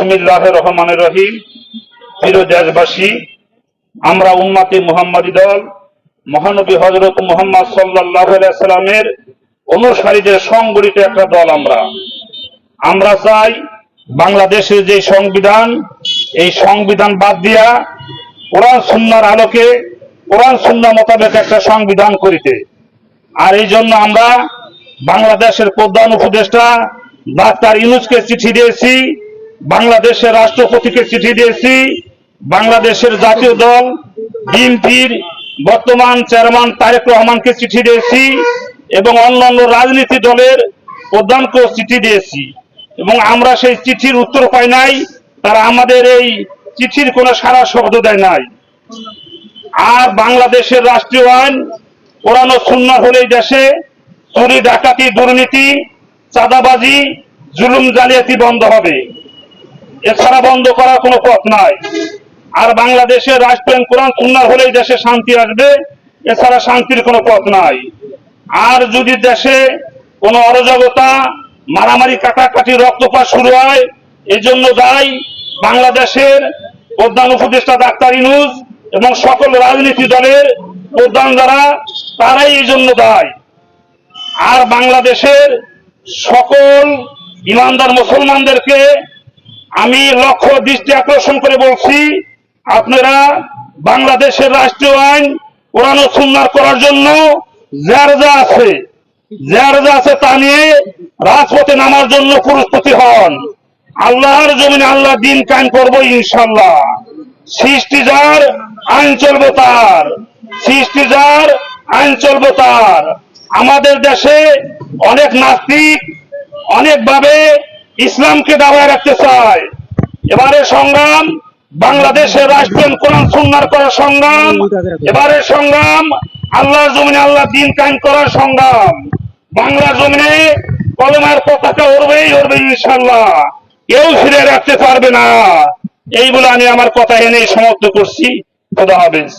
বিসমিল্লাহ রহমান রহিম। প্রিয় দেশবাসী, আমরা উম্মাতি মুহাম্মাদী দল, মহানবী হজরত মুহাম্মদ সাল্লাহ সাল্লামের অনুসারীদের সংগঠিত একটা দল আমরা। আমরা চাই বাংলাদেশের যে সংবিধান, এই সংবিধান বাদ দিয়া কোরআন সুন্নার আলোকে, কোরআন সুন্না মোতাবেক একটা সংবিধান করিতে। আর এই জন্য আমরা বাংলাদেশের প্রধান উপদেষ্টা ডাক্তার ইউনুসকে চিঠি দিয়েছি বাংলাদেশের রাষ্ট্রপতিকে চিঠি দিয়েছি। বাংলাদেশের জাতীয় দল, বিএনপির বর্তমান চেয়ারম্যান তারেক রহমানকে চিঠি দিয়েছি এবং অন্যান্য রাজনীতি দলের প্রধানকেও চিঠি দিয়েছি। এবং আমরা সেই চিঠির উত্তর পাই নাই, তারা আমাদের এই চিঠির কোনো সারা শব্দ দেয় নাই। আর বাংলাদেশের রাষ্ট্রীয় আইন পুরানো শূন্য হলেই দেশে চুরি, ডাকাতি, দুর্নীতি, চাঁদাবাজি, জুলুম, জালিয়াতি বন্ধ হবে। এছাড়া বন্ধ করার কোনো পথ নাই। আর বাংলাদেশে রাষ্ট্রায়ণ কোরআন সুন্নার হলেই দেশে শান্তি আসবে, এছাড়া শান্তির কোনো পথ নাই। আর যদি দেশে কোনো অরাজকতা, মারামারি, কাটাকাটি, রক্তপাত শুরু হয়, এজন্য দায়ী বাংলাদেশের প্রধান উপদেষ্টা ডাক্তার ইনুজ এবং সকল রাজনীতি দলের প্রধান যারা, তারাই এই জন্য দায়। আর বাংলাদেশের সকল ইমানদার মুসলমানদেরকে আমি লক্ষ্য দৃষ্টি আকর্ষণ করে বলছি, আপনারা বাংলাদেশের রাষ্ট্রীয় আইন ও সুন্নার করার জন্য যার যা আছে, যার আছে তা নিয়ে রাজপথে নামার জন্য প্রস্তুতি হন। আল্লাহর জমিনে আল্লাহ দিন কায়েম করব ইনশাল্লাহ সৃষ্টি যার, আইন চলবে তার। সৃষ্টি যার, আইন চলবে তার। আমাদের দেশে অনেক নাস্তিক, অনেকভাবে ইসলামকে দাবায় রাখতে চায়। এবারে সংগ্রাম, বাংলাদেশের রাষ্ট্রীয় কোরআন সুন্নার করার সংগ্রাম এবারে সংগ্রাম, আল্লাহর জমিনে আল্লাহ দিন কায়েম করার সংগ্রাম। বাংলার জমিনে কলমের পতাকা উড়বেই উড়বে ইনশাল্লাহ কেউ ফিরে রাখতে পারবে না। এই বলে আমি আমার কথা এনে সমাপ্ত করছি। খোদা হাফেজ।